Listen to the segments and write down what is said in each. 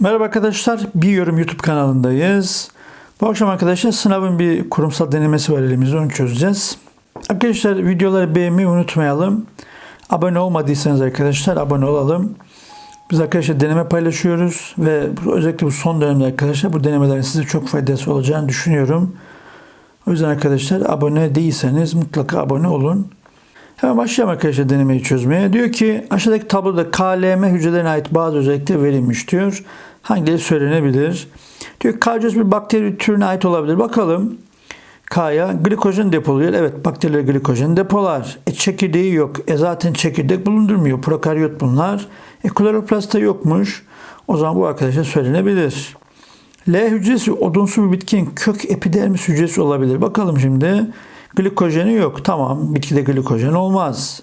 Merhaba arkadaşlar, Bir Yorum YouTube kanalındayız. Bu akşam arkadaşlar sınavın bir kurumsal denemesi var elimizde, onu çözeceğiz. Arkadaşlar videoları beğenmeyi unutmayalım. Abone olmadıysanız arkadaşlar abone olalım. Biz arkadaşlar deneme paylaşıyoruz ve özellikle bu son dönemde arkadaşlar bu denemelerin size çok faydası olacağını düşünüyorum. O yüzden arkadaşlar abone değilseniz mutlaka abone olun. Hemen başlayalım arkadaşlar denemeyi çözmeye. Diyor ki aşağıdaki tabloda KLM hücrelerine ait bazı özellikler verilmiş diyor. Hangileri söylenebilir? Diyor K bir bakteri türüne ait olabilir. Bakalım. K'ya glikojen depoluyor. Evet bakteriler glikojen depolar. E, çekirdeği yok. E zaten çekirdek bulundurmuyor. Prokaryot bunlar. E kloroplastta yokmuş. O zaman bu arkadaşa söylenebilir. L hücresi odunsu bir bitkinin kök epidermis hücresi olabilir. Bakalım şimdi. Glikojeni yok. Tamam. Bitkide glikojen olmaz.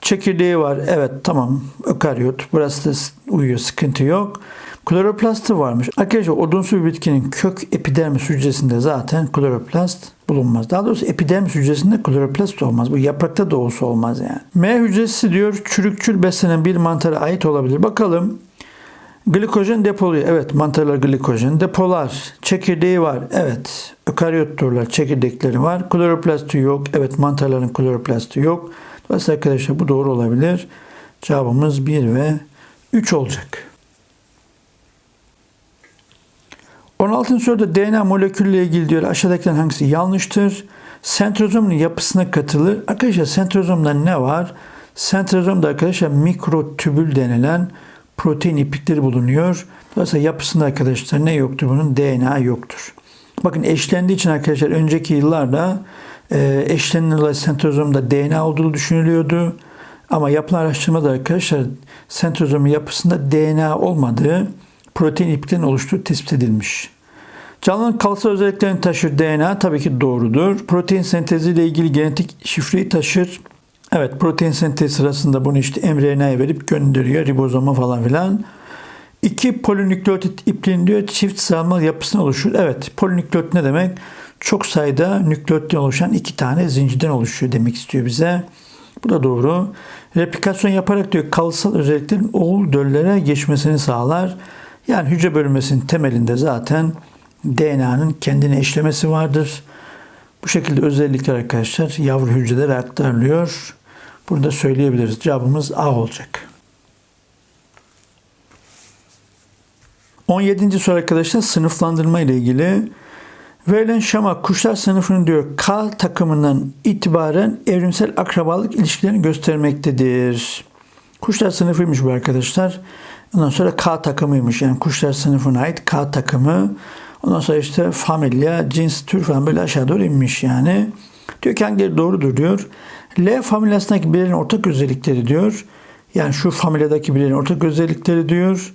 Çekirdeği var. Evet tamam. Ökaryot. Burası da uyuyor. Sıkıntı yok. Kloroplastı varmış. Arkadaşlar odunsu bir bitkinin kök epidermis hücresinde zaten kloroplast bulunmaz. Daha doğrusu epidermis hücresinde kloroplast olmaz. Bu yaprakta da olsa olmaz yani. M hücresi diyor çürükçül beslenen bir mantara ait olabilir. Bakalım. Glikojen depoluyor. Evet mantarlar glikojen depolar. Çekirdeği var. Evet. Ökaryotturlar. Çekirdekleri var. Kloroplastı yok. Evet mantarların kloroplastı yok. Dolayısıyla arkadaşlar bu doğru olabilir. Cevabımız 1 ve 3 olacak. 16. soruda DNA molekülle ilgili diyor aşağıdakilerin hangisi yanlıştır? Sentrozomun yapısına katılır. Arkadaşlar sentrozomda ne var? Sentrozomda arkadaşlar mikrotübül denilen protein iplikleri bulunuyor. Dolayısıyla yapısında arkadaşlar ne yoktur bunun? DNA yoktur. Bakın eşlendiği için arkadaşlar önceki yıllarda e, eşlenilen sentrozomda DNA olduğu düşünülüyordu. Ama yapılan araştırmada arkadaşlar sentrozomun yapısında DNA olmadığı protein ipliklerin oluştuğu tespit edilmiş. Canlının kalsal özelliklerini taşır DNA tabii ki doğrudur. Protein senteziyle ilgili genetik şifreyi taşır. Evet protein sentezi sırasında bunu işte mRNA'ya verip gönderiyor ribozoma falan filan. İki polinükleotit ipliğin diyor çift sarmal yapısına oluşur. Evet polinükleotit ne demek? Çok sayıda nükleotitten oluşan iki tane zincirden oluşuyor demek istiyor bize. Bu da doğru. Replikasyon yaparak diyor kalsal özelliklerin oğul döllere geçmesini sağlar. Yani hücre bölünmesinin temelinde zaten DNA'nın kendine eşlemesi vardır. Bu şekilde özellikler arkadaşlar yavru hücrelere aktarılıyor. Bunu da söyleyebiliriz. Cevabımız A olacak. 17. soru arkadaşlar sınıflandırma ile ilgili. Verilen şema kuşlar sınıfının diyor K takımından itibaren evrimsel akrabalık ilişkilerini göstermektedir. Kuşlar sınıfıymış bu arkadaşlar. Ondan sonra K takımıymış. Yani kuşlar sınıfına ait K takımı. Ondan sonra işte familya, cins, tür falan böyle aşağı doğru inmiş yani. Diyor ki hangileri doğrudur diyor. L familyasındaki birlerin ortak özellikleri diyor. Yani şu familyadaki birlerin ortak özellikleri diyor.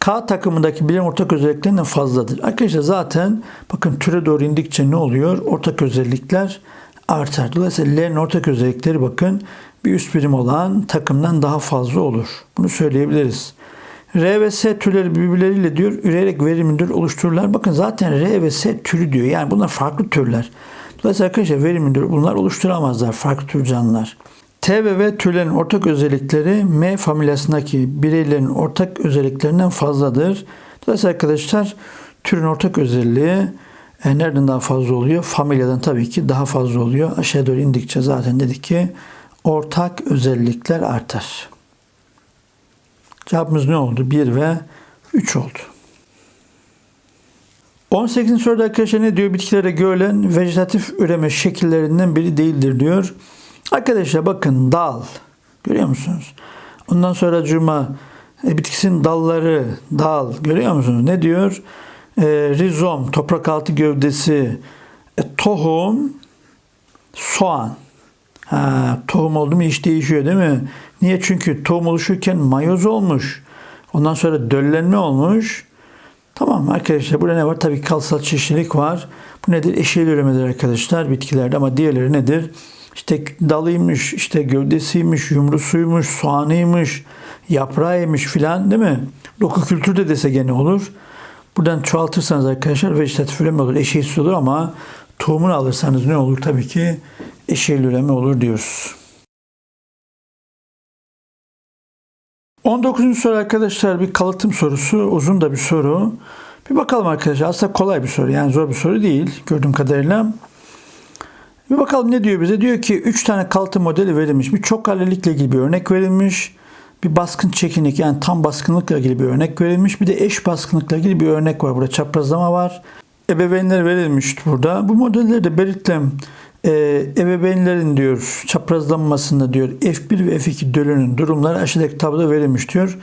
K takımındaki birlerin ortak özelliklerinden fazladır. Arkadaşlar zaten bakın türe doğru indikçe ne oluyor? Ortak özellikler artar. Dolayısıyla L'nin ortak özellikleri bakın bir üst birim olan takımdan daha fazla olur. Bunu söyleyebiliriz. R ve S türleri birbirleriyle diyor üreyerek verim müdür oluştururlar. Bakın zaten R ve S türü diyor. Yani bunlar farklı türler. Dolayısıyla arkadaşlar verim müdür bunlar oluşturamazlar farklı tür canlılar. T ve V türlerin ortak özellikleri M familyasındaki bireylerin ortak özelliklerinden fazladır. Dolayısıyla arkadaşlar türün ortak özelliği e, nereden daha fazla oluyor? Familyadan tabii ki daha fazla oluyor. Aşağı doğru indikçe zaten dedik ki ortak özellikler artar. Cevabımız ne oldu? 1 ve 3 oldu. 18. soruda arkadaşlar ne diyor? Bitkilere görülen vejetatif üreme şekillerinden biri değildir diyor. Arkadaşlar bakın dal. Görüyor musunuz? Ondan sonra cuma e, bitkisinin dalları dal. Görüyor musunuz? Ne diyor? E, rizom, toprak altı gövdesi, e, tohum, soğan. Ha, tohum oldu mu iş değişiyor değil mi? Niye? Çünkü tohum oluşurken mayoz olmuş. Ondan sonra döllenme olmuş. Tamam arkadaşlar burada ne var? Tabii kalsal çeşitlilik var. Bu nedir? Eşeğli üremedir arkadaşlar bitkilerde ama diğerleri nedir? İşte dalıymış, işte gövdesiymiş, yumrusuymuş, soğanıymış, yaprağıymış filan değil mi? Doku kültürde dese gene olur. Buradan çoğaltırsanız arkadaşlar vejetatif üreme olur, eşeğsiz olur ama tohumunu alırsanız ne olur? Tabii ki eşeğli üreme olur diyoruz. 19. soru arkadaşlar bir kalıtım sorusu. Uzun da bir soru. Bir bakalım arkadaşlar. Aslında kolay bir soru. Yani zor bir soru değil gördüğüm kadarıyla. Bir bakalım ne diyor bize? Diyor ki 3 tane kalıtım modeli verilmiş. Bir çok kalelikle ilgili bir örnek verilmiş. Bir baskın çekinik yani tam baskınlıkla ilgili bir örnek verilmiş. Bir de eş baskınlıkla ilgili bir örnek var. Burada çaprazlama var. Ebeveynler verilmiş burada. Bu modellerde belirtilen e, ebeveynlerin diyor çaprazlanmasında diyor F1 ve F2 dölünün durumları aşağıdaki tabloda verilmiş diyor.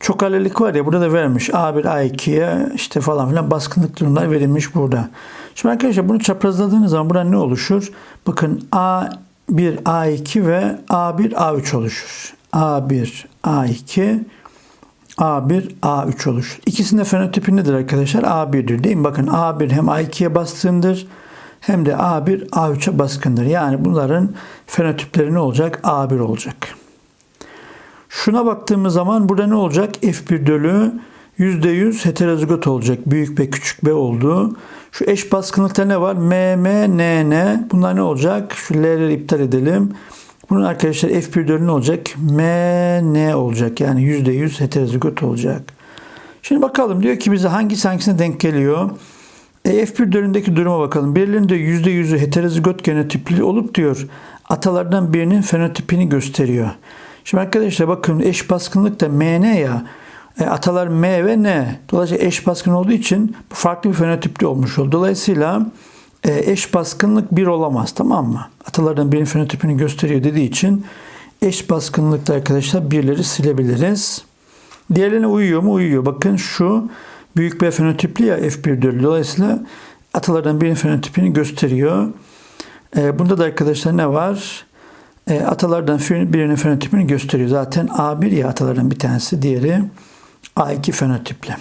Çok kalelik var ya burada da vermiş. A1, A2'ye işte falan filan baskınlık durumlar verilmiş burada. Şimdi arkadaşlar bunu çaprazladığınız zaman burada ne oluşur? Bakın A1, A2 ve A1, A3 oluşur. A1, A2, A1, A3 oluşur. İkisinin de fenotipi nedir arkadaşlar? A1'dir değil mi? Bakın A1 hem A2'ye baskındır hem de A1, A3'e baskındır. Yani bunların fenotipleri ne olacak? A1 olacak. Şuna baktığımız zaman burada ne olacak? F1 dölü %100 heterozigot olacak. Büyük B küçük B olduğu. Şu eş baskınlıkta ne var? M, M, N, N. Bunlar ne olacak? Şu L'leri iptal edelim. Bunun arkadaşlar F1 dölü ne olacak? M, N olacak. Yani %100 heterozigot olacak. Şimdi bakalım diyor ki bize hangisi hangisine denk geliyor? E, F1 dölündeki duruma bakalım. Birilerinde %100'ü heterozigot genotipli olup diyor atalardan birinin fenotipini gösteriyor. Şimdi arkadaşlar bakın eş baskınlık da MN ya. E, atalar M ve N. Dolayısıyla eş baskın olduğu için farklı bir fenotipli olmuş oldu. Dolayısıyla e, eş baskınlık bir olamaz tamam mı? Atalardan birinin fenotipini gösteriyor dediği için eş baskınlıkta arkadaşlar birleri silebiliriz. Diğerlerine uyuyor mu? Uyuyor. Bakın şu büyük bir fenotipli ya F1 dölü. Dolayısıyla atalardan birinin fenotipini gösteriyor. E, bunda da arkadaşlar ne var? E, atalardan birinin fenotipini gösteriyor. Zaten A1 ya atalardan bir tanesi, diğeri A2 fenotipli.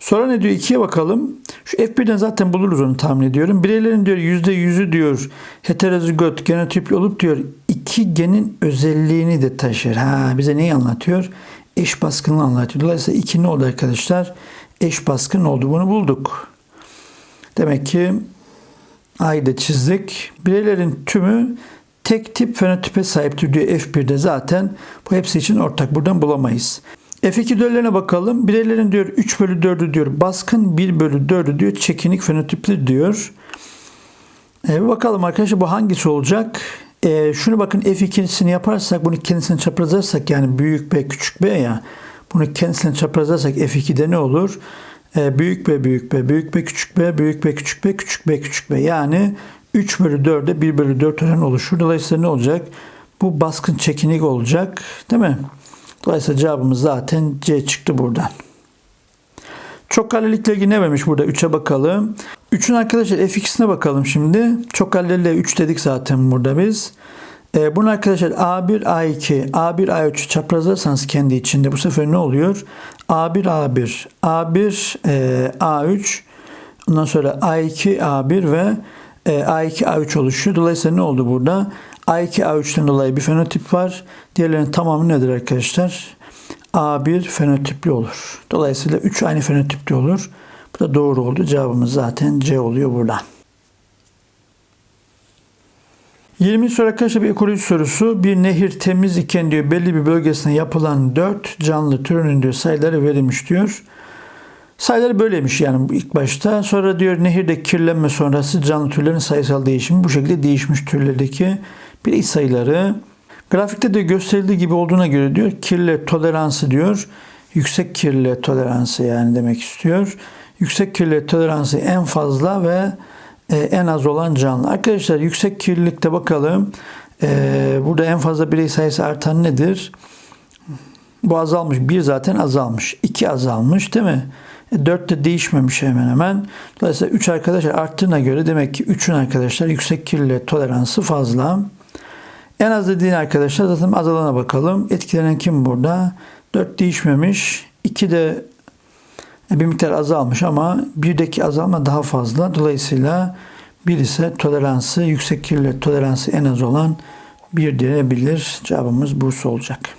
Sonra ne diyor? 2'ye bakalım. Şu F1'den zaten buluruz onu tahmin ediyorum. Bireylerin diyor %100'ü diyor heterozigot genotipli olup diyor iki genin özelliğini de taşır. Ha bize neyi anlatıyor? Eş baskınlığı anlatıyor. Dolayısıyla 2 ne oldu arkadaşlar? Eş baskın oldu. Bunu bulduk. Demek ki A'yı da çizdik. Bireylerin tümü tek tip fenotipe sahiptir diyor F1'de zaten. Bu hepsi için ortak. Buradan bulamayız. F2 döllerine bakalım. Bireylerin diyor 3 bölü 4'ü diyor baskın 1 bölü 4'ü diyor çekinik fenotipli diyor. E, bakalım arkadaşlar bu hangisi olacak? E, şunu bakın F2'sini yaparsak bunu kendisine çaprazlarsak yani büyük B küçük B ya bunu kendisine çaprazlarsak F2'de ne olur? E, büyük B büyük B büyük B küçük B büyük B küçük B küçük B küçük B yani 3 bölü 4'e 1 bölü 4 oranı oluşur. Dolayısıyla ne olacak? Bu baskın çekinik olacak. Değil mi? Dolayısıyla cevabımız zaten C çıktı buradan. Çok karelikle ilgili ne vermiş burada? 3'e bakalım. 3'ün arkadaşlar fx'ine bakalım şimdi. Çok kareliyle 3 dedik zaten burada biz. Ee, bunu arkadaşlar A1, A2, A1, A3'ü çaprazlarsanız kendi içinde bu sefer ne oluyor? A1, A1, A1, e, A3, ondan sonra A2, A1 ve e, A2, A3 oluşuyor. Dolayısıyla ne oldu burada? A2, A3'ten dolayı bir fenotip var. Diğerlerinin tamamı nedir arkadaşlar? A1 fenotipli olur. Dolayısıyla 3 aynı fenotipli olur. Bu da doğru oldu. Cevabımız zaten C oluyor buradan. 20 soru arkadaşlar bir ekoloji sorusu. Bir nehir temiz iken diyor belli bir bölgesine yapılan 4 canlı türünün diyor sayıları verilmiş diyor. Sayıları böyleymiş yani ilk başta. Sonra diyor nehirde kirlenme sonrası canlı türlerin sayısal değişimi bu şekilde değişmiş türlerdeki bir sayıları. Grafikte de gösterildiği gibi olduğuna göre diyor kirle toleransı diyor. Yüksek kirle toleransı yani demek istiyor. Yüksek kirle toleransı en fazla ve e, en az olan canlı. Arkadaşlar yüksek kirlilikte bakalım. E, burada en fazla birey sayısı artan nedir? Bu azalmış. Bir zaten azalmış. iki azalmış değil mi? 4 de değişmemiş hemen hemen. Dolayısıyla 3 arkadaşlar arttığına göre demek ki 3'ün arkadaşlar yüksek kirliliğe toleransı fazla. En az dediğin arkadaşlar zaten azalana bakalım. Etkilenen kim burada? 4 değişmemiş. 2 de bir miktar azalmış ama birdeki azalma daha fazla. Dolayısıyla bir ise toleransı, yüksek kirliliğe toleransı en az olan bir diyebilir. Cevabımız Bursa olacak.